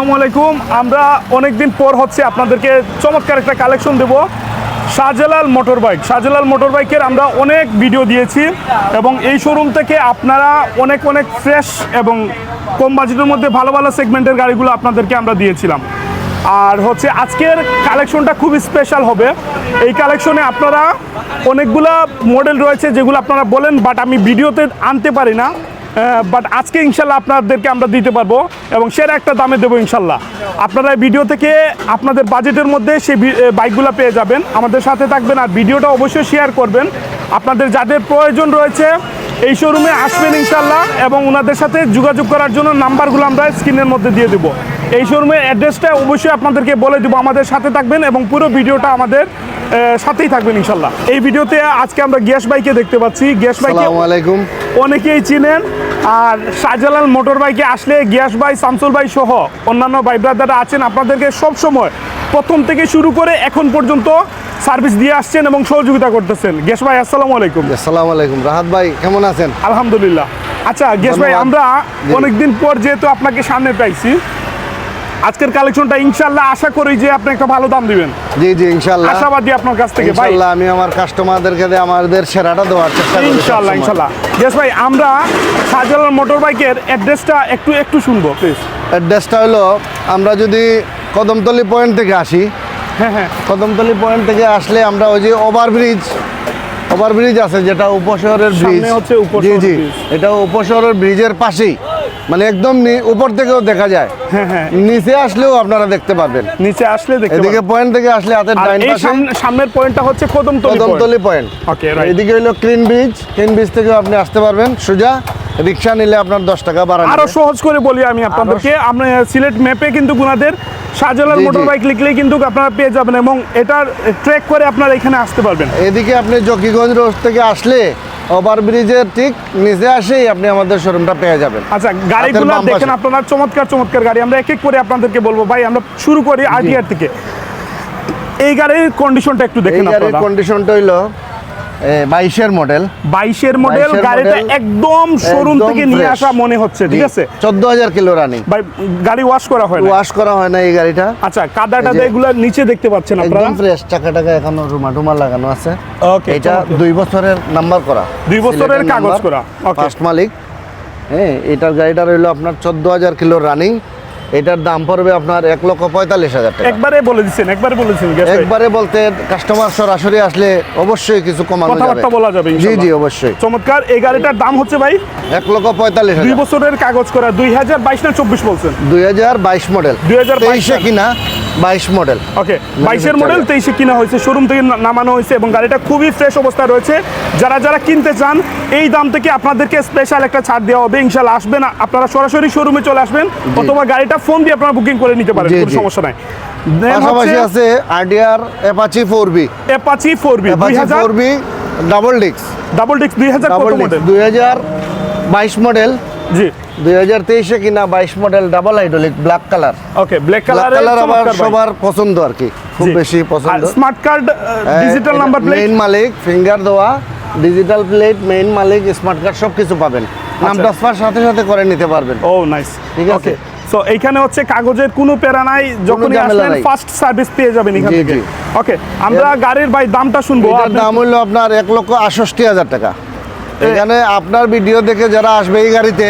আসসালামু আলাইকুম। আমরা অনেকদিন পর হচ্ছে আপনাদেরকে চমৎকার একটা কালেকশন দেব। Shahjalal motor bike Shahjalal motor বাইকের আমরা অনেক ভিডিও দিয়েছি এবং এই শোরুম থেকে আপনারা অনেক অনেক ফ্রেশ এবং কম বাজেটের মধ্যে ভালো ভালো সেগমেন্টের গাড়িগুলো আপনাদেরকে আমরা দিয়েছিলাম। আর হচ্ছে আজকের কালেকশনটা খুব স্পেশাল হবে। এই কালেকশনে আপনারা অনেকগুলা মডেল রয়েছে যেগুলো আপনারা বলেন বাট আমি ভিডিওতে আনতে পারি না। বাট আজকে ইনশাল্লাহ আপনাদেরকে আমরা দিতে পারব এবং সেরা একটা দামে দেবো ইনশাল্লাহ। আপনারা ভিডিও থেকে আপনাদের বাজেটের মধ্যে সেই বাইকগুলো পেয়ে যাবেন। আমাদের সাথে থাকবেন আর ভিডিওটা অবশ্যই শেয়ার করবেন। আপনাদের যাদের প্রয়োজন রয়েছে, এই শোরুমে আসবেন ইনশাল্লাহ এবং ওনাদের সাথে যোগাযোগ করার জন্য নাম্বারগুলো আমরা স্ক্রিনের মধ্যে দিয়ে দেবো। এই শোরুমের অ্যাড্রেসটা অবশ্যই আপনাদেরকে বলে দেবো আমাদের সাথে থাকবেন এবং পুরো ভিডিওটা আমাদের সাথেই থাকবেন ইনশাল্লাহ। এই ভিডিওতে আজকে আমরা গ্যাস বাইকে দেখতে পাচ্ছি। গ্যাস বাইকে আলাইকুম। অনেকেই চিনেন আর শাহজালাল মোটর বাইকে আসলে গ্যাস ভাই শামসুল ভাই সহ অন্যান্য ভাই ব্রাদাররা আছেন। আপনাদেরকে সব সময় প্রথম থেকে শুরু করে এখন পর্যন্ত সার্ভিস দিয়ে আসছেন এবং সহযোগিতা করতেছেন। গ্যাস ভাই আসসালামু আলাইকুম। আসসালামু আলাইকুম। রাহাত ভাই কেমন আছেন? আলহামদুলিল্লাহ। আচ্ছা গ্যাস ভাই আমরা অনেকদিন পর যেহেতু আপনাকে সামনে পাইছি আজকের কালেকশনটা ইনশাল্লাহ আশা করি যে আপনি একটা ভালো দাম দিবেন। জি জি ইনশাল্লাহ আশাবাদী আপনার কাছ থেকে ভাই। ইনশাল্লাহ আমি আমার কাস্টমারদেরকে দিয়ে আমাদের সেরাটা দেওয়ার চেষ্টা করি ইনশাল্লাহ। ইনশাল্লাহ গ্যাস ভাই আমরা শাহজালাল মোটর বাইকের অ্যাড্রেসটা একটু একটু শুনব প্লিজ অ্যাড্রেসটা হলো আমরা যদি কদমতলি পয়েন্ট থেকে আসি হ্যাঁ হ্যাঁ। কদমতলি পয়েন্ট থেকে আসলে আমরা ওই যে ওভারব্রিজ ওভারব্রিজ আছে যেটা উপশহরের ব্রিজ হচ্ছে জি উপশহর জি। এটা উপশহরের ব্রিজের পাশেই। মানে একদম উপর থেকেও দেখা যায়। হ্যাঁ হ্যাঁ। নিচে আসলেও আপনারা দেখতে পারবেন। নিচে আসলে দেখতে এদিকে পয়েন্ট থেকে আসলে হাতের ডাইন পাশে। সামনের পয়েন্টটা হচ্ছে কদমতলি। কদমতলি পয়েন্ট ওকে এদিকে হলো ক্লিন ব্রিজ ক্লিন ব্রিজ থেকেও আপনি আসতে পারবেন। সোজা রিক্সা নিলে আপনার দশ টাকা বাড়ানো আরও সহজ করে বলি আমি আপনাদেরকে। আমরা সিলেট ম্যাপে কিন্তু গুনাদের শাহজালাল। মোটর বাইক লিখলেই কিন্তু আপনারা পেয়ে যাবেন এবং এটার ট্রেক করে আপনারা এখানে আসতে পারবেন। এদিকে আপনি জকিগঞ্জ রোড থেকে আসলে ওভার ব্রিজের ঠিক নিচে আসেই আপনি আমাদের শোরুমটা পেয়ে যাবেন। আচ্ছা গাড়িগুলো দেখেন আপনারা চমৎকার চমৎকার গাড়ি। আমরা এক এক করে আপনাদেরকে বলব। ভাই আমরা শুরু করি আরটিআর থেকে। এই গাড়ির কন্ডিশনটা একটু দেখেন গাড়ির আপনারা। কন্ডিশনটা হইল বাইশের মডেল বাইশের মডেল গাড়িটা একদম শোরুম থেকে নিয়ে আসা মনে হচ্ছে ঠিক আছে? চোদ্দ হাজার কিলো রানিং গাড়ি ওয়াশ করা হয় ওয়াশ করা হয় না এই গাড়িটা। আচ্ছা কাদাটা এই এগুলো নিচে দেখতে পাচ্ছেন আপনারা একদম ফ্রেশ চাকা টাকা এখনও রুমা টুমা লাগানো আছে। ওকে এটা দুই বছরের নাম্বার করা। দুই বছরের কাগজ করা. ফার্স্ট মালিক। হ্যাঁ এটার গাড়িটা রইল আপনার চোদ্দ হাজার কিলো রানিং এটার দাম পড়বে আপনার এক লক্ষ পঁয়তাল্লিশ হাজার টাকা। একবারে বলে দিচ্ছেন একবারে গ্যাস ভাই। একবারে বলতে কাস্টমার সরাসরি আসলে অবশ্যই কিছু কমানো যাবে। কথাবার্তা বলা যাবে জি জি অবশ্যই। চমৎকার এই গাড়িটার দাম হচ্ছে ভাই এক লক্ষ পঁয়তাল্লিশ দুই বছরের কাগজ করা দুই হাজার বাইশ না চব্বিশ বলছেন? দুই হাজার বাইশ মডেল 2022 তেইশে কিনা বাইশ মডেল ওকে বাইশের মডেল তেইশে কিনা হয়েছে শোরুম থেকে নামানো হয়েছে এবং গাড়িটা খুবই ফ্রেশ অবস্থায় রয়েছে। যারা যারা কিনতে চান এই দাম থেকে আপনাদেরকে স্পেশাল একটা ছাড় দেওয়া হবে। ইনশাল্লাহ আসবেন আপনারা সরাসরি শোরুমে চলে আসবেন অথবা গাড়িটা ফোন দিয়ে আপনারা বুকিং করে নিতে পারেন কোনো সমস্যা নাই। পাশাপাশি আছে RTR Apache four V Apache four V four V double ডিক্স ডাবল ডিস্ক দুই হাজার ডিক্স মডেল দুই হাজার বাইশ মডেল জি। দুই হাজার তেইশে কিনা বাইশ model double hydraulic black colour okay black colour colour আবার সবার পছন্দ আর কি খুব বেশি পছন্দ। Smart card digital number plate main মালিক ফিঙ্গার দেওয়া ডিজিটাল প্লেট মেইন মালিক স্মার্ট কার্ড সব কিছু পাবেন নাম আচ্ছা। ট্রান্সফার সাথে সাথে করে নিতে পারবেন। ও নাইস ঠিক আছে। সো এইখানে হচ্ছে কাগজের কোনো প্যারা নাই। যখনই আসবেন ফার্স্ট সার্ভিস পেয়ে যাবেন এখান থেকে। ওকে আমরা গাড়ির ভাই দামটা শুনব। দাম হলো আপনার এক লক্ষ আষষ্টি হাজার টাকা। এখানে আপনার ভিডিও দেখে যারা আসবে এই গাড়িতে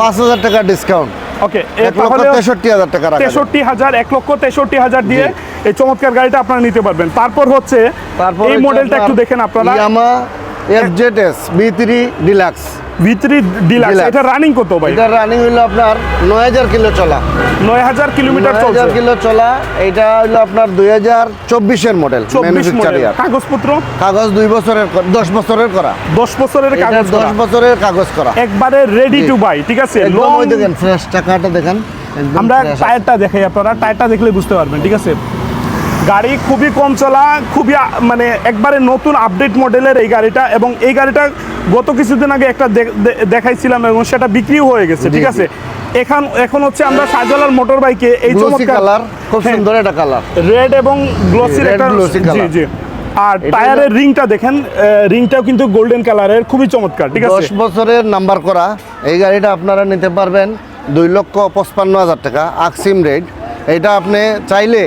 পাঁচ হাজার টাকা ডিসকাউন্ট ওকে এক লক্ষ তেষট্টি হাজার টাকা। তেষট্টি হাজার এক লক্ষ তেষট্টি হাজার দিয়ে এই চমৎকার গাড়িটা আপনারা নিতে পারবেন। তারপর হচ্ছে তারপর এই মডেলটা একটু দেখেন আপনারা। Yamaha F Z S V three deluxe Deluxe। এটা রানিং কত ভাই? এটা রানিং হইল আপনার নয় হাজার কিলো চলা। নয় হাজার কিলোমিটার নয় চলছে হাজার কিলো চলা এটা হইল আপনার দুই হাজার চব্বিশের মডেল কাগজপত্র? কাগজ দুই বছরের দশ বছরের করা। দশ বছরের কাগজ দশ। বছরের কাগজ করা। একবারে রেডি টু বাই ঠিক আছে? দেখেন ফ্রেশ টাকাটা দেখেন আমরা টায়ারটা দেখাই আপনারা। টায়ারটা দেখলে বুঝতে পারবেন ঠিক আছে? গাড়ি খুবই কম চলা খুবই মানে একবারে নতুন আপডেট মডেলের এই গাড়িটা এবং এই গাড়িটা গত কিছুদিন আগে একটা দেখাইছিলাম এবং সেটা বিক্রিও হয়ে গেছে ঠিক আছে? এখন এখন হচ্ছে আমরা শাহজালাল মোটর বাইকে এই চমৎকার কালার খুব হ্যাঁ। সুন্দর একটা কালার রেড এবং গ্লসির red একটা জি জি। আর টায়ারের রিংটা দেখেন রিংটাও কিন্তু গোল্ডেন কালারের খুবই চমৎকার ঠিক আছে? দশ বছরের নাম্বার করা। এই গাড়িটা আপনারা নিতে পারবেন দুই লক্ষ পঁচপান্ন হাজার টাকা আকসিম রেড এটা আপনি চাইলে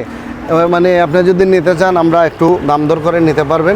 মানে আপনি যদি নিতে চান আমরা একটু দাম দর করে নিতে পারবেন।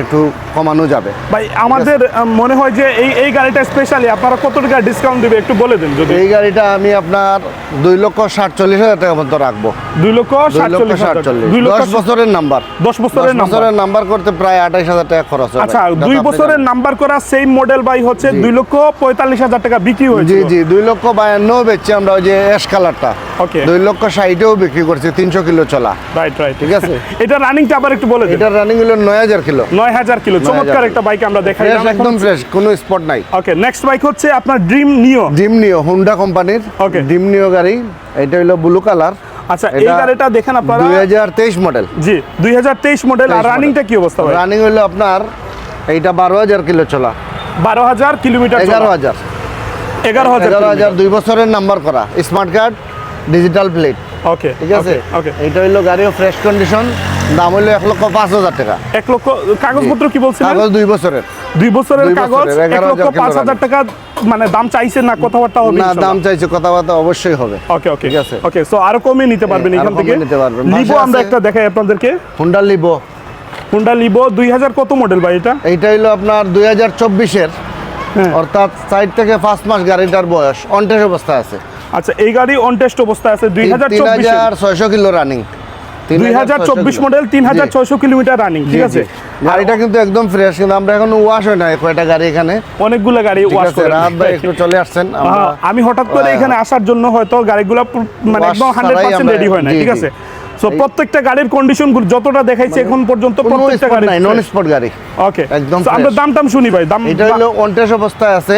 একটু কমানো যাবে। ভাই আমাদের মনে হয় যে এই এই গাড়িটা স্পেশালি আপনারা কত টাকা ডিসকাউন্ট দিবে একটু বলে দিন যদি। এই গাড়িটা আমি আপনার দুই লক্ষ সাতচল্লিশ হাজার টাকা মতো রাখব। দুই লক্ষ সাতচল্লিশ সাতচল্লিশ। দশ বছরের নাম্বার। দশ বছরের নাম্বার বছরের নাম্বার। করতে প্রায় আঠাইশ হাজার টাকা খরচ হবে। আচ্ছা দুই বছরের নাম্বার করা সেম মডেল বাই হচ্ছে দুই লক্ষ পঁয়তাল্লিশ হাজার টাকা বিক্রি হয়েছে জি জি দুই লক্ষ বায়ান্ন বেচছি আমরা ওই যে অ্যাশ কালারটা Okay. দুই লক্ষ ষাটেও বিক্রি করছি তিনশো কিলো চলা। রাইট রাইট ঠিক আছে। এটা রানিংটা আবার একটু বলে দিন। এটার রানিং হলো নয় হাজার কিলো। নয় হাজার কিলো। চমৎকার একটা বাইক আমরা দেখাই একদম ফ্রেশ কোনো স্পট নাই। ওকে নেক্সট বাইক হচ্ছে আপনার ড্রিম নিও ডিম নিও হুন্ডা কোম্পানির Okay. ডিম নিও গাড়ি। এটা হলো ব্লু কালার আচ্ছা এই এটা গাড়িটা দেখেন আপনারা। দুই হাজার তেইশ মডেল জি দুই হাজার তেইশ মডেল আর রানিংটা কি অবস্থা ভাই? রানিং হলো আপনার এইটা বারো হাজার কিলো চলা। বারো হাজার কিলোমিটার এগারো হাজার। এগারো হাজার এগারো হাজার দুই বছরের নাম্বার করা। Smart card digital plate okay ঠিক আছে? ওকে এটা হইল গাড়িও ফ্রেশ কন্ডিশন দাম হইল এক লক্ষ পাঁচ হাজার টাকা। এক লক্ষ কাগজপত্র কি বলছিলেন? কাগজ দুই বছরের। দুই বছরের কাগজ এক লক্ষ পাঁচ হাজার টাকা মানে দাম চাইছে না কথাবার্তা হবে না দাম চাইছে কথাবার্তা অবশ্যই হবে। ওকে ওকে ঠিক আছে। ওকে সো আরও কমে নিতে পারবেন এখান থেকে। নিতে পারবেন। লিবো আমরা একটা দেখাই আপনাদেরকে। হুন্ডা লিবো হুন্ডা লিবো দুই হাজার কত মডেল ভাই এটা? এইটা হইল আপনার দুই হাজার চব্বিশের। হ্যাঁ। অর্থাৎ সাইড থেকে পাঁচ মাস গাড়িটার বয়স অনটেস অবস্থা আছে। আচ্ছা এই গাড়ি অন টেস্ট অবস্থায় আছে দুই হাজার ছয়শো কিলো রানিং দুই হাজার চব্বিশ মডেল তিন হাজার ছয়শো কিলোমিটার রানিং ঠিক আছে? গাড়িটা কিন্তু একদম ফ্রেশ কিন্তু আমরা এখন ওয়াশ হয় না কয়টা গাড়ি এখানে। অনেকগুলো গাড়ি ওয়াশ করে রাত ভাই একটু চলে আসছেন হ্যাঁ, আমি হঠাৎ করে এখানে আসার জন্য হয়তো গাড়িগুলো মানে একদম হান্ড্রেড পার্সেন্ট রেডি হয় না ঠিক। আছে? সো প্রত্যেকটা গাড়ির কন্ডিশন যতটা দেখাইছে এখন পর্যন্ত প্রত্যেকটা গাড়ি নাই নন স্পট গাড়ি। ওকে একদম আমরা দাম টাম শুনি ভাই দাম এটা হলো অনটেস অবস্থায় আছে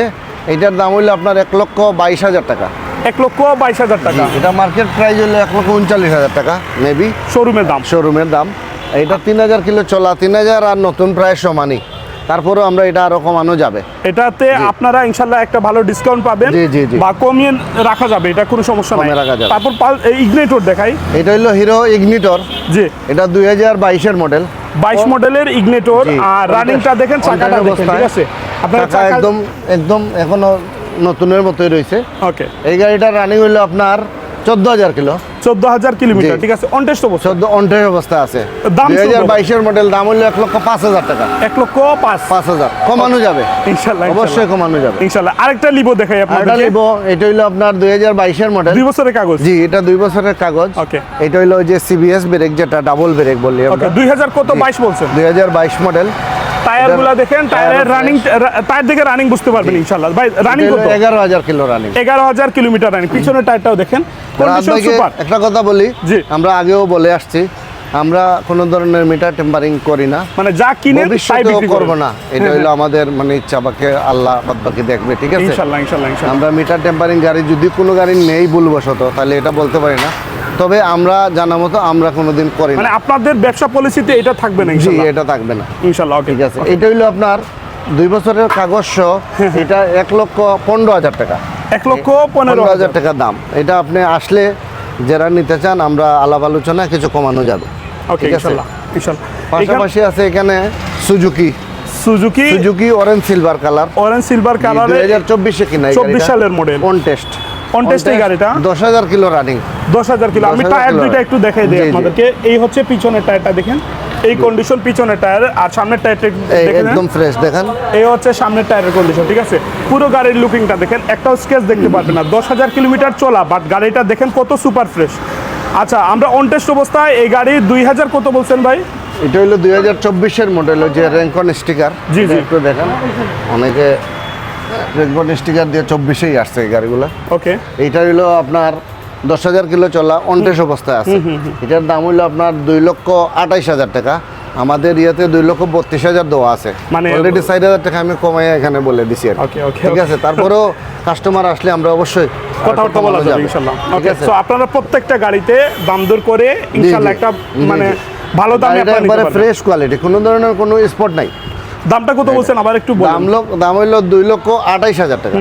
এটার দাম হইল আপনার এক লক্ষ বাইশ হাজার টাকা। এক লক্ষ বাইশ হাজার টাকা। এটা মার্কেট প্রাইস হলো এক লক্ষ উনচল্লিশ হাজার টাকা মেবি শোরুমের দাম। শোরুমের দাম। এটা তিন হাজার কিলো চলা তিন হাজার আর নতুন প্রায় সমানই। তারপরেও আমরা এটা আরও কমানো যাবে। এটাতে আপনারা ইনশাল্লাহ একটা ভালো ডিসকাউন্ট পাবেন জি, জি, জি। বা কমিয়ে রাখা যাবে এটা কোনো সমস্যা নাই। রাখা যাবে। তারপর ইগনেটর দেখাই। এটা হলো হিরো ইগনিটর জি। এটা দুই হাজার বাইশের মডেল বাইশ মডেলের ইগনেটর। আর রানিংটা দেখেন চাকাটা দেখেন ঠিক আছে? আপনার চাকা একদম একদম এখনও নতুনের মতোই রয়েছে। ওকে এই গাড়িটার রানিং হইল আপনার চোদ্দ হাজার কিলো। চোদ্দ হাজার কিলোমিটার ঠিক আছে? অনটেস্ট অবস্থা? চোদ্দ অনটের অবস্থা আছে। দাম দুই হাজার বাইশের মডেল দাম হইল এক লক্ষ পাঁচ হাজার টাকা। এক লক্ষ পাঁচ। পাঁচ হাজার। কমানো যাবে। ইনশাল্লাহ অবশ্যই কমানো যাবে। ইনশাল্লাহ। আরেকটা লিবো দেখাই আর এটা আপনাদেরকে নিবো এটা হইল আপনার দুই হাজার বাইশের মডেল দুই বছরের কাগজ? জি এটা দুই বছরের কাগজ। Okay. এটা হইল ওই যে সিবিএস ব্রেক যেটা ডাবল ব্রেক ওকে আমরা। দুই হাজার কত বাইশ বলছেন? দুই হাজার বাইশ মডেল টায়ারগুলা দেখেন টায়ারের রানিং টায়ার দেখে রানিং বুঝতে পারবেন ইনশাল্লাহ ভাই রানিং কত? এগারো হাজার কিলো রানিং এগারো হাজার কিলোমিটার রানিং পিছনের টায়ারটাও দেখেন। কন্ডিশন সুপার একটা কথা বলি। আমরা আগেও বলে আসছি আমরা কোনো ধরনের মিটার টেম্পারিং করি না। মানে যা কিনেন তাই বিক্রি করব না। এটা হইল আমাদের মানে ইচ্ছা বাকি আল্লাহ বাদ বাকি দেখবে ঠিক আছে? ইনশাল্লাহ ইনশাল্লাহ আমরা মিটার টেম্পারিং গাড়ি যদি কোনো গাড়ি নেই ভুলবশত তাহলে এটা বলতে পারি না। তবে আমরা জানা মতো আমরা কোনোদিন করি মানে আপনাদের ব্যবসা পলিসিতে এটা থাকবে না জি এটা থাকবে না। ইনশাল্লাহ ঠিক আছে। এটা হইল আপনার দুই বছরের কাগজ সহ এটা এক লক্ষ পনেরো হাজার টাকা। এক লক্ষ পনেরো হাজার। টাকা দাম। এটা আপনি আসলে যারা নিতে চান আমরা আলাপ আলোচনা কিছু কমানো যাবে। ঠিক আছে? পাশাপাশি আছে এখানে Suzuki. Suzuki Suzuki orange silver colour orange silver দুই কালারে হাজার চব্বিশে কিনা এই 24 গাড়িটা। সালের model। অন টেস্ট এই গাড়িটা? দশ হাজার কিলো রানিং দশ হাজার কিলো। আমি টায়ার দুইটা একটু দেখাই দিই। আপনাদেরকে। এই হচ্ছে পিছনের টায়ারটা দেখেন। এই কন্ডিশন পিছনের টায়ার। আর সামনের টায়ারটা দেখেন একদম ফ্রেশ দেখেন। এই হচ্ছে সামনের টায়ারের কন্ডিশন ঠিক আছে? পুরো গাড়ির লুকিংটা দেখেন। একটাও স্কেচ দেখতে পারবেন না। দশ হাজার কিলোমিটার চলা বাট গাড়িটা দেখেন কত সুপার ফ্রেশ আচ্ছা আমরা অন টেস্ট অবস্থায় এই গাড়ি দুই হাজার কত বলছেন ভাই? এটা হলো দুই হাজার চব্বিশের মডেল যে র্যাঙ্কন স্টিকার জি, জি। একটু দেখেন। অনেকে র্যাঙ্কন স্টিকার দিয়ে চব্বিশেই আসছে এই গাড়িগুলো। ওকে এইটা হইল আপনার দশ হাজার কিলো চলা অনটেস অবস্থায় আছে। এটার দাম হইল আপনার দুই লক্ষ আঠাইশ হাজার টাকা। আমাদের ইয়েতে দুই লক্ষ বত্রিশ হাজার দেওয়া আছে। মানে- অলরেডি ষাট হাজার টাকা আমি কমাই এখানে বলে দিছি আর ঠিক আছে তারপরেও কাস্টমার আসলে আমরা অবশ্যই কথাবার্তা বলা যাবে ইনশাল্লাহ ওকে সো আপনারা প্রত্যেকটা গাড়িতে দাম দর করে ইনশাল্লাহ একটা মানে ভালো দামে একবারে ফ্রেশ কোয়ালিটি কোনো ধরনের কোনো স্পট নাই। দামটা কত বলছেন? আবার একটু দাম লোক দাম হইল দুই লক্ষ আঠাইশ হাজার টাকা।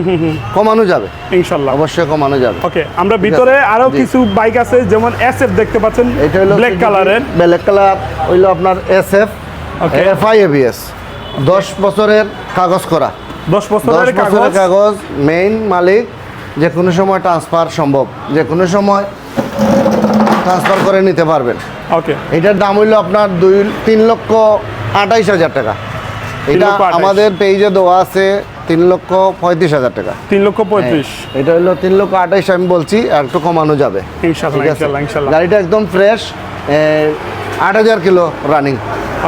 কমানো যাবে। ইনশাল্লাহ। অবশ্যই কমানো যাবে। ওকে আমরা ভিতরে আরও কিছু বাইক আছে যেমন এসএফ দেখতে পাচ্ছেন এটা হলো ব্ল্যাক কালারের ব্ল্যাক কালার হইল আপনার S F. F I ABS দশ বছরের কাগজ করা। দশ বছরের বছরের কাগজ? কাগজ মেইন মালিক যে কোনো সময় ট্রান্সফার সম্ভব। যে কোনো সময় ট্রান্সফার করে নিতে পারবেন। ওকে। এটার দাম হইল আপনার দুই তিন লক্ষ আঠাইশ হাজার টাকা। এটা আমাদের পেজে দেওয়া আছে তিন লক্ষ পঁয়ত্রিশ হাজার টাকা। তিন লক্ষ পঁয়ত্রিশ। এটা হলো তিন লক্ষ আঠাইশ আমি বলছি আর একটু কমানো যাবে। গাড়িটা একদম ফ্রেশ আট হাজার কিলো রানিং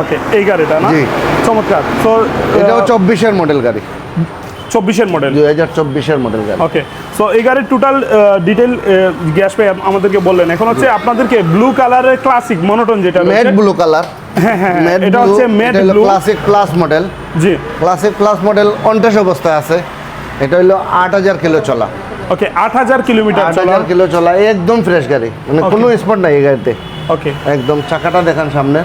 ওকে এই গাড়িটা না? জি। চমৎকার। তো এটাও চব্বিশের মডেল গাড়ি। চব্বিশের মডেল দুই হাজার চব্বিশের মডেল গাড়ি। ওকে সো এই গাড়ির টোটাল ডিটেল গ্যাস পে আমাদেরকে বললেন। এখন হচ্ছে আপনাদেরকে ব্লু কালারের ক্লাসিক মনোটন যেটা রয়েছে। ব্লু কালার হ্যাঁ হ্যাঁ হ্যাঁ, এটা হচ্ছে matte blue classic plus model জি। ক্লাসিক প্লাস মডেল অনটেস অবস্থায় আছে। এটা হলো আট হাজার কিলো চলা। ওকে আট হাজার কিলোমিটার আট হাজার কিলো চলা একদম ফ্রেশ গাড়ি। মানে কোনো স্পট নাই এই গাড়িতে। ওকে একদম চাকাটা দেখান সামনে।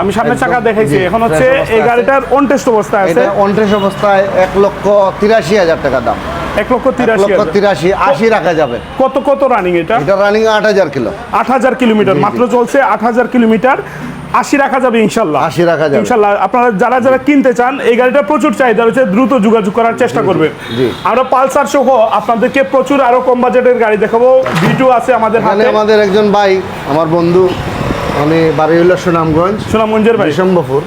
আমি সামনে একদম, চাকা দেখাইছি। এখন হচ্ছে এই গাড়িটার অন টেস্ট অবস্থায় আছে। এটা অনটেস অবস্থায় এক লক্ষ তিরাশি হাজার টাকা দাম। এক লক্ষ তিরাশি লক্ষ। তিরাশি আশি রাখা যাবে। কত কত রানিং এটা? এটা রানিং আট হাজার কিলো। আট হাজার কিলোমিটার। মাত্র চলছে আট হাজার কিলোমিটার। আশি রাখা যাবে ইনশাল্লাহ। আশি রাখা যাবে। ইনশাল্লাহ আপনারা যারা যারা কিনতে চান এই গাড়িটা প্রচুর চাহিদা রয়েছে। দ্রুত যোগাযোগ করার চেষ্টা করবেন জি। আমরা পালসার সহ আপনাদেরকে প্রচুর আরও কম বাজেটের গাড়ি দেখাবো। ভিটু আছে আমাদের হাতে। আমাদের একজন ভাই আমার বন্ধু উনি বাড়ি হইল সুনামগঞ্জ সুনামগঞ্জের ভাই বিশম্বপুর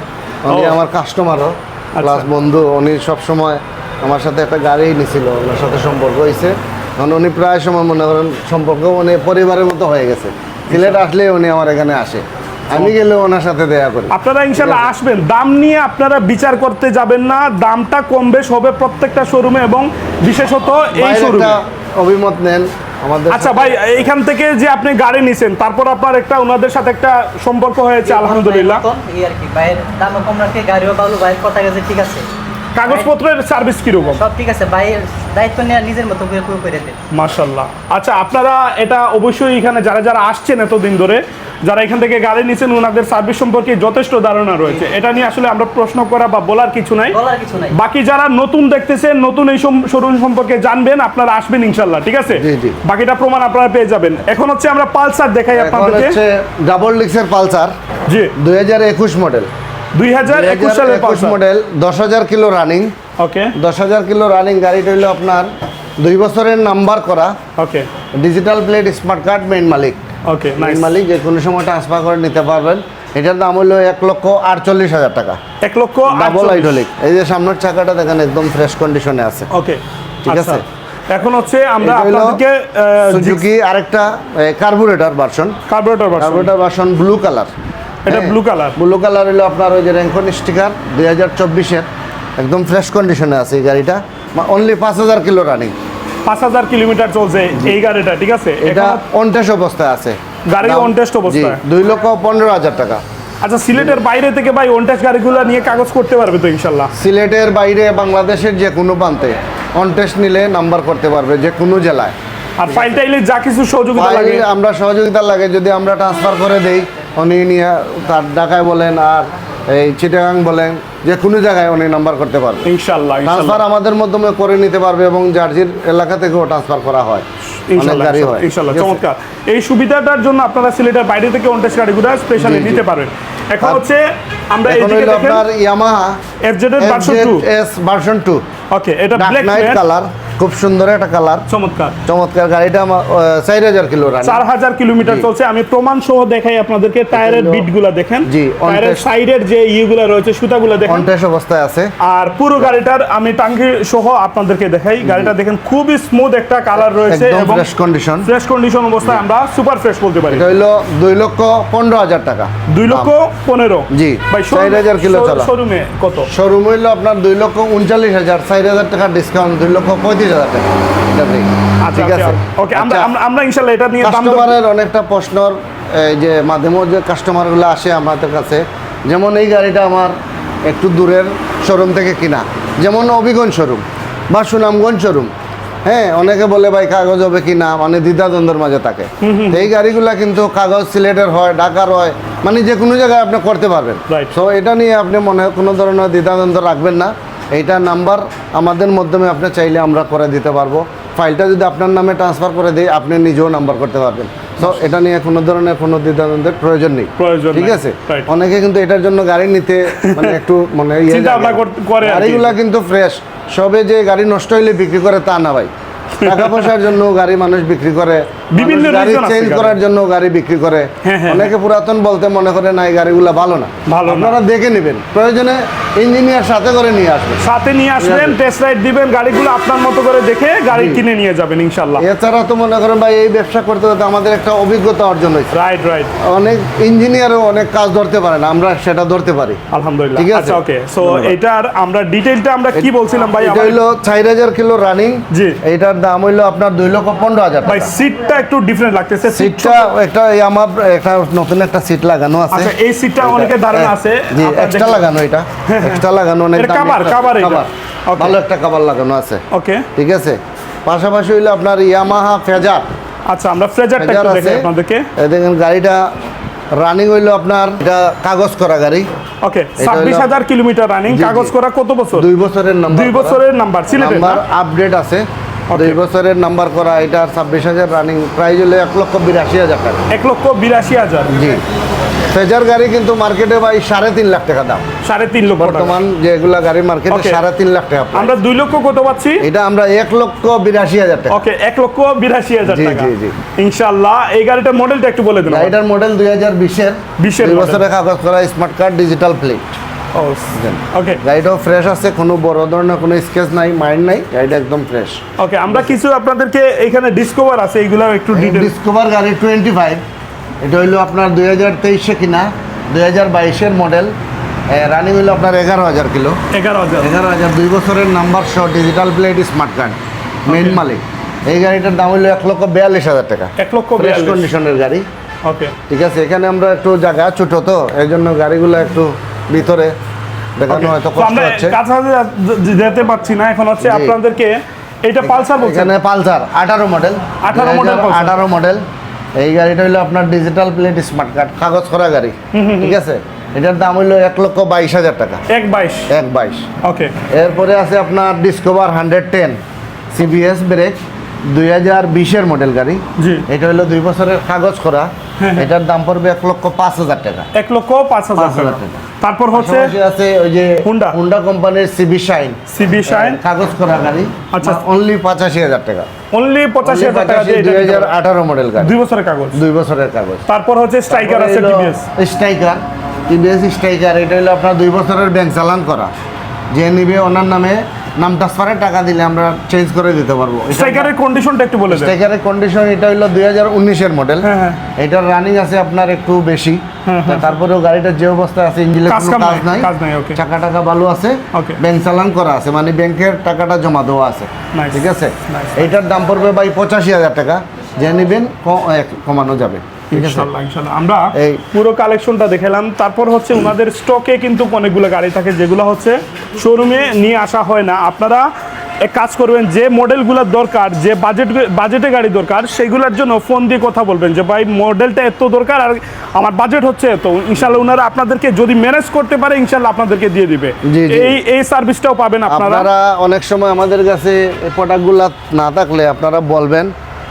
উনি আমার কাস্টমারও প্লাস আচ্ছা। বন্ধু উনি সব সময় আমার সাথে একটা গাড়ি নিছিল ওনার সাথে সম্পর্ক হয়েছে কারণ উনি প্রায় সময় মনে করেন সম্পর্ক উনি পরিবারের মতো হয়ে গেছে। সিলেট আসলে উনি আমার এখানে আসে। আমি গেলে ওনার সাথে দেখা করি। আপনারা ইনশাল্লাহ আসবেন। দাম নিয়ে আপনারা বিচার করতে যাবেন না। দামটা কম বেশ হবে প্রত্যেকটা শোরুমে এবং বিশেষত এই শোরুমে। অভিমত নেন। আমাদের আচ্ছা ভাই এইখান থেকে যে আপনি গাড়ি নিছেন তারপর আপনার একটা ওনাদের সাথে একটা সম্পর্ক হয়েছে আলহামদুলিল্লাহ। এই আর কি বাইরের দামও কম রাখে গাড়িও ভালো ভাইয়ের কথা গেছে ঠিক আছে। কাগজপত্রের সার্ভিস কীরকম? সব ঠিক আছে বাইরের দায়িত্ব নেওয়া নিজের মতো করে পুরো করে দেয় মার্শাল্লাহ আচ্ছা আপনারা এটা অবশ্যই এখানে যারা যারা আসছেন এতদিন ধরে যারা এখান থেকে গাড়ি নিছেন ওনাদের সার্ভিস সম্পর্কে যথেষ্ট ধারণা রয়েছে। এটা নিয়ে আসলে আমরা প্রশ্ন করা বা বলার কিছু নাই। বলার কিছু নাই। বাকি যারা নতুন দেখতেছেন নতুন এই শোরুম সম্পর্কে জানবেন আপনারা আসবেন ইনশাল্লাহ ঠিক আছে? জি, জি। বাকিটা প্রমাণ আপনারা পেয়ে যাবেন। এখন হচ্ছে আমরা পালসার দেখাই আপনাদেরকে। ডাবল ডিক্সের পালসার জি। দুই হাজার একুশ মডেল দুই হাজার একুশ সালের মডেল দশ হাজার কিলো রানিং ওকে দশ হাজার কিলো রানিং গাড়িটা হইল আপনার দুই বছরের নাম্বার করা। Okay digital plate smart card main মালিক। ওকে মেইন মালিক যে কোনো সময় ট্রান্সফার করে নিতে পারবেন। এটার দাম হলো এক লক্ষ আটচল্লিশ হাজার টাকা। এক লক্ষ ডাবল হাইড্রোলিক এই যে সামনের চাকাটা দেখেন একদম ফ্রেশ কন্ডিশনে আছে। ওকে ঠিক আছে। এখন হচ্ছে আমরা আপনাদেরকে সুজুকি আরেকটা carburettor version carburettor version carburettor version blue colour এটা ব্লু কালার ব্লু কালার হলো আপনার ওই যে র্যাঙ্কন স্টিকার দুই হাজার চব্বিশের। একদম ফ্রেশ কন্ডিশনে আছে এই গাড়িটা। অনলি পাঁচ হাজার কিলো রানিং পাঁচ হাজার কিলোমিটার চলছে এই গাড়িটা ঠিক আছে? এটা এখন অনটেস অবস্থায় আছে। গাড়ি on অবস্থায়? দুই লক্ষ পনেরো হাজার টাকা। আচ্ছা সিলেটের বাইরে থেকে ভাই ওনটেস গাড়িগুলো নিয়ে কাগজ করতে পারবে তো ইনশাল্লাহ? সিলেটের বাইরে বাংলাদেশের যে কোনো প্রান্তে অনটেস্ট নিলে নাম্বার করতে পারবে যে কোনো জেলায়। আর ফাইল টাইলে যা কিছু সহযোগিতা লাগে। আমরা সহযোগিতা লাগে যদি আমরা ট্রান্সফার করে দেই উনি নিয়ে তার ঢাকায় বলেন আর এই চিটাগাং বলেন যে কোনো জায়গায় উনি নাম্বার করতে পারবে। ইনশাল্লাহ ট্রান্সফার আমাদের মাধ্যমে করে নিতে পারবে এবং জার্জির এলাকা থেকেও ট্রান্সফার করা হয়। ইনশাল্লাহ? চমৎকার। এই সুবিধাটার জন্য আপনারা সিলেটের বাইরে থেকে ওনটেস গাড়িগুলো স্পেশালি। নিতে পারেন। এখন হচ্ছে আমরা এইদিকে দেখেন আপনার Yamaha FZ version two S version two okay এটা ব্ল্যাক কালার খুব সুন্দর একটা কালার। চমৎকার। চমৎকার গাড়িটা আমার চার হাজার কিলো রান চার হাজার কিলোমিটার চলছে। আমি প্রমাণ সহ দেখাই আপনাদেরকে টায়ারের হলো- বিটগুলা দেখেন। জি, টায়ারের সাইডের যে ইয়েগুলা রয়েছে সুতাগুলা দেখেন। কন্টেস্ট অবস্থায় আছে। আর পুরো গাড়িটার আমি টাঙ্কি সহ আপনাদেরকে দেখাই। গাড়িটা দেখেন খুবই স্মুথ একটা কালার রয়েছে এবং ফ্রেশ কন্ডিশন ফ্রেশ কন্ডিশন অবস্থায় আমরা সুপার ফ্রেশ বলতে পারি। এটা হইল দুই লক্ষ পনেরো হাজার টাকা। দুই লক্ষ পনেরো। জি, ভাই চার হাজার কিলো চলা। শোরুমে কত? শোরুম হইল আপনার দুই লক্ষ উনচল্লিশ হাজার। চার হাজার টাকা ডিসকাউন্ট দুই লক্ষ পঁয়ত্রিশ হাজার টাকা ঠিক আছে? ওকে আমরা আচ্ছা, আমরা- ইনশাল্লাহ এটা নিয়ে কাস্টমারের অনেকটা প্রশ্নর এই যে মাঝে মধ্যে কাস্টমারগুলো আসে আমাদের কাছে যেমন এই গাড়িটা আমার একটু দূরের শোরুম থেকে কিনা। যেমন অভিগঞ্জ শোরুম বা সুনামগঞ্জ শোরুম হ্যাঁ অনেকে বলে ভাই কাগজ হবে কি না? মানে দ্বিধাদ্বন্দ্বের মাঝে থাকে। এই গাড়িগুলা কিন্তু কাগজ সিলেটের হয় ঢাকার হয় মানে যে কোনো জায়গায় আপনি করতে পারবেন. তো এটা নিয়ে আপনি মনে কোনো ধরনের দ্বিধাদ্বন্দ্ব রাখবেন না। এইটা নাম্বার আমাদের মাধ্যমে আপনি চাইলে আমরা করে দিতে পারব। ফাইলটা যদি আপনার নামে ট্রান্সফার করে দিই আপনি নিজেও নাম্বার করতে পারবেন। তো এটা নিয়ে কোনো ধরনের কোনো দ্বিধাদ্বন্দ্বের প্রয়োজন নেই। প্রয়োজন ঠিক আছে? অনেকে কিন্তু এটার জন্য গাড়ি নিতে মানে একটু মানে ইয়ে। গাড়িগুলা কিন্তু ফ্রেশ সবে যে গাড়ি নষ্ট হইলে বিক্রি করে তা না ভাই। টাকা পয়সার জন্য গাড়ি মানুষ বিক্রি করে বিভিন্ন গাড়ি চেঞ্জ করার জন্য গাড়ি বিক্রি করে। হ্যাঁ, হ্যাঁ, অনেকে পুরাতন বলতে মনে করে না এই গাড়িগুলো ভালো না। ভালো আপনারা দেখে নেবেন। প্রয়োজনে ইঞ্জিনিয়ার সাথে করে নিয়ে আসবেন। সাথে নিয়ে আসবেন টেস্ট রাইড দিবেন গাড়িগুলো আপনার মতো করে দেখে গাড়ি কিনে নিয়ে যাবেন ইনশাল্লাহ এছাড়া তো মনে করেন ভাই এই ব্যবসা করতে করতে আমাদের একটা অভিজ্ঞতা অর্জন হয়েছে। রাইট রাইট অনেক ইঞ্জিনিয়ারও অনেক কাজ ধরতে পারে না আমরা সেটা ধরতে পারি। আলহামদুলিল্লাহ। ঠিক আছে। আচ্ছা ওকে সো এটার আমরা ডিটেইলটা আমরা কি বলছিলাম ভাই এটা চার হাজার কিলো রানিং জি। এটার দাম হইল আপনার দুই লক্ষ পনেরো হাজার ভাই সিটটা একটু ডিফারেন্ট লাগতেছে। সিটটা একটা আমার একটা নতুন একটা সিট লাগানো আছে। আচ্ছা এই সিটটা অনেকে ধারণা আছে। জি এক্সট্রা লাগানো এটা। এক্সট্রা লাগানো অনেক দামি cover, একটা- এটা। ভালো একটা লাগানো আছে। ওকে ঠিক আছে? পাশাপাশি হইল আপনার ইয়ামাহা ফেজার আচ্ছা আমরা ফ্রেজারটা একটু দেখাই আপনাদেরকে। দেখেন গাড়িটা রানিং হইল আপনার এটা কাগজ করা গাড়ি। ওকে এটা ছাব্বিশ হলো- হাজার কিলোমিটার রানিং। কাগজ করা কত বছর? দুই বছরের নাম্বার দুই বছরের নাম্বার সিলেটের নাম্বার আপডেট আছে। দুই বছরের নাম্বার করা এটা ছাব্বিশ হাজার রানিং প্রাইস হলে এক লক্ষ বিরাশি হাজার টাকা। এক লক্ষ বিরাশি হাজার। জি। ফেজার গাড়ি কিন্তু মার্কেটে ভাই সাড়ে তিন লাখ টাকা দাম। সাড়ে তিন লক্ষ বর্তমান যেগুলা গাড়ি মার্কেটে. সাড়ে তিন লাখ টাকা আমরা দুই লক্ষ কত পাচ্ছি? এটা আমরা এক লক্ষ বিরাশি হাজার টাকা। ওকে এক লক্ষ বিরাশি হাজার জি, টাকা। জি, জি। ইনশাল্লাহ এই গাড়িটার মডেলটা একটু বলে দিন এটার মডেল দুই হাজার বিশের। 20 এর দুই বছরের কাগজ করা smart card digital plate okay গাড়িটাও ফ্রেশ আছে কোনো বড় ধরনের কোনো স্কেচ নাই মাইন্ড নাই গাড়িটা একদম ফ্রেশ ওকে আমরা কিছু আপনাদেরকে এখানে ডিসকভার আছে এইগুলো একটু ডিসকভার গাড়ি টোয়েন্টি ফাইভ এটা হইল আপনার দুই হাজার তেইশে কিনা দুই হাজার বাইশের মডেল রানিং হইল আপনার এগারো হাজার কিলো। এগারো হাজার। এগারো হাজার দুই বছরের নাম্বার সহ digital plate smart card Okay. মালিক। এই গাড়িটার দাম হইল এক লক্ষ বিয়াল্লিশ হাজার টাকা। এক লক্ষ ফ্রেশ কন্ডিশনের গাড়ি। ওকে ঠিক আছে এখানে আমরা একটু জায়গা ছোট তো এই জন্য গাড়িগুলো একটু ভিতরে দেখানো হয়তো কষ্ট হচ্ছে। কাছাকাছি যা- যেতে পারছি না এখন হচ্ছে আপনাদেরকে এটা পালসার বলছেন? এখানে পালসার আঠারো মডেল 18 মডেল Pulsar। আঠারো মডেল এই গাড়িটা হইল আপনার ডিজিটাল প্লেট স্মার্ট কার্ড কাগজ করা গাড়ি। ঠিক আছে? এটার দাম হইল এক লক্ষ বাইশ হাজার টাকা। এক বাইশ। এক বাইশ। ওকে এরপরে আছে আপনার Discover hundred ten CBS brake দুই হাজার বিশের মডেল গাড়ি। এটা হলো দুই বছরের কাগজ করা। এটার দাম পড়বে এক লক্ষ পাঁচ হাজার টাকা। এক লক্ষ পাঁচ হাজার টাকা। তারপর হচ্ছে আছে ওই যে Honda। হুন্ডা কোম্পানির সিবি শাইন সিবি শাইন কাগজ করা গাড়ি। আচ্ছা। অনলি পঁচাশি হাজার টাকা। অনলি পঁচাশি হাজার টাকা দুই হাজার আঠারো মডেল গাড়ি। দুই বছরের কাগজ। দুই বছরের কাগজ। তারপর হচ্ছে স্ট্রাইকার আছে টিভিএস স্ট্রাইকার টিভিএস স্ট্রাইকার এটা হলো আপনার দুই বছরের ব্যাংক চালান করা। যে নিবে ওনার নামে নাম ট্রান্সফারের টাকা দিলে আমরা চেঞ্জ করে দিতে পারব। স্ট্রাইকারের কন্ডিশনটা একটু বলে দেন। স্ট্রাইকারের কন্ডিশন এটা হলো দুই হাজার উনিশের মডেল হ্যাঁ, হ্যাঁ। এটার রানিং আছে আপনার একটু বেশি। তারপরেও গাড়িটার যে অবস্থা আছে ইঞ্জিনের কাজ কোনো কাজ নাই. চাকা টাকা ভালো আছে. ব্যাংক চালান করা আছে মানে ব্যাংকের টাকাটা জমা দেওয়া আছে। ঠিক আছে. এইটার দাম পড়বে ভাই পঁচাশি হাজার টাকা। যে নেবেন কমানো যাবে। ঠিক আছে। আমরা এই- পুরো কালেকশনটা দেখালাম। তারপর হচ্ছে ওনাদের স্টকে কিন্তু অনেকগুলো গাড়ি থাকে যেগুলো হচ্ছে শোরুমে নিয়ে আসা হয় না। আপনারা এক কাজ করবেন যে মডেলগুলোর দরকার যে বাজেট বাজেটে গাড়ি দরকার সেগুলোর জন্য ফোন দিয়ে কথা বলবেন যে ভাই মডেলটা এত দরকার আর আমার বাজেট হচ্ছে এত। ইনশাল্লাহ ওনারা আপনাদেরকে যদি ম্যানেজ করতে পারে ইনশাল্লাহ আপনাদেরকে দিয়ে দিবে। এই এই সার্ভিসটাও পাবেন আপনারা। আপনারা অনেক সময় আমাদের কাছে এই প্রোডাক্টগুলো না থাকলে আপনারা বলবেন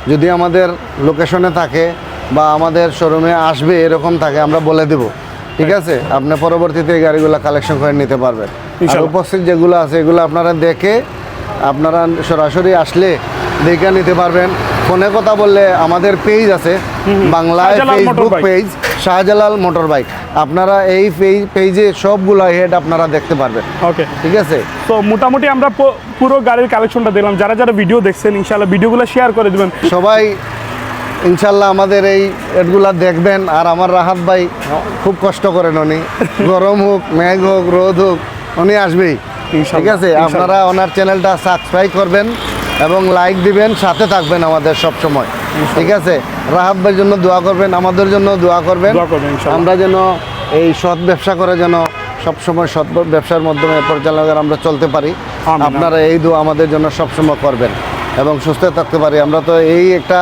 যদি আমাদের লোকেশনে থাকে বা আমাদের শোরুমে আসবে এরকম থাকে আমরা বলে দেব। ঠিক আছে? আপনি পরবর্তীতে এই গাড়িগুলো কালেকশন করে নিতে পারবেন। উপস্থিত যেগুলো আছে এগুলো আপনারা দেখে আপনারা সরাসরি আসলে দেখে নিতে পারবেন। ফোনে কথা বললে আমাদের পেজ আছে বাংলায় Facebook page Shahjalal motor bike আপনারা এই পেজে সবগুলো হেড আপনারা দেখতে পারবেন। ওকে ঠিক আছে? তো মোটামুটি আমরা পুরো গাড়ির কালেকশনটা দিলাম যারা যারা ভিডিও দেখছেন ইনশাল্লাহ ভিডিওগুলো শেয়ার করে দেবেন। সবাই ইনশাল্লাহ আমাদের এই এডগুলা দেখবেন আর আমার রাহাত ভাই খুব কষ্ট করেন উনি। গরম হোক মেঘ হোক রোদ হোক উনি আসবেই। ঠিক আছে? আপনারা ওনার চ্যানেলটা সাবস্ক্রাইব করবেন এবং লাইক দিবেন সাথে থাকবেন আমাদের সব সময়। ঠিক আছে? রাহাত ভাইয়ের জন্য দোয়া করবেন আমাদের জন্য দোয়া করবেন। আমরা যেন এই সৎ ব্যবসা করে যেন সবসময় সৎ ব্যবসার মাধ্যমে পরিচালকের আমরা চলতে পারি। আপনারা এই দোয়া আমাদের জন্য সবসময় করবেন এবং সুস্থ থাকতে পারি। আমরা তো এই একটা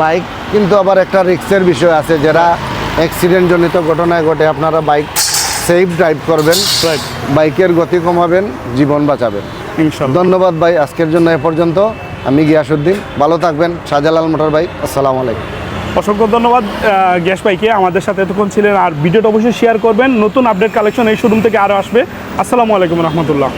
বাইক কিন্তু আবার একটা রিক্সের বিষয় আছে যারা অ্যাক্সিডেন্ট জনিত ঘটনায় ঘটে। আপনারা বাইক সেফ ড্রাইভ করবেন বাইকের গতি কমাবেন জীবন বাঁচাবেন। ধন্যবাদ ভাই আজকের জন্য এ পর্যন্ত। আমি গিয়াসুদ্দিন ভালো থাকবেন। শাহজালাল মোটর ভাই আসসালামু আলাইকুম। অসংখ্য ধন্যবাদ গ্যাস ভাইকে। আমাদের সাথে এতক্ষণ ছিলেন আর ভিডিওটা অবশ্যই শেয়ার করবেন। নতুন আপডেট কালেকশন এই শোরুম থেকে আরও আসবে। আসসালামু আলাইকুম রহমতুল্লাহ।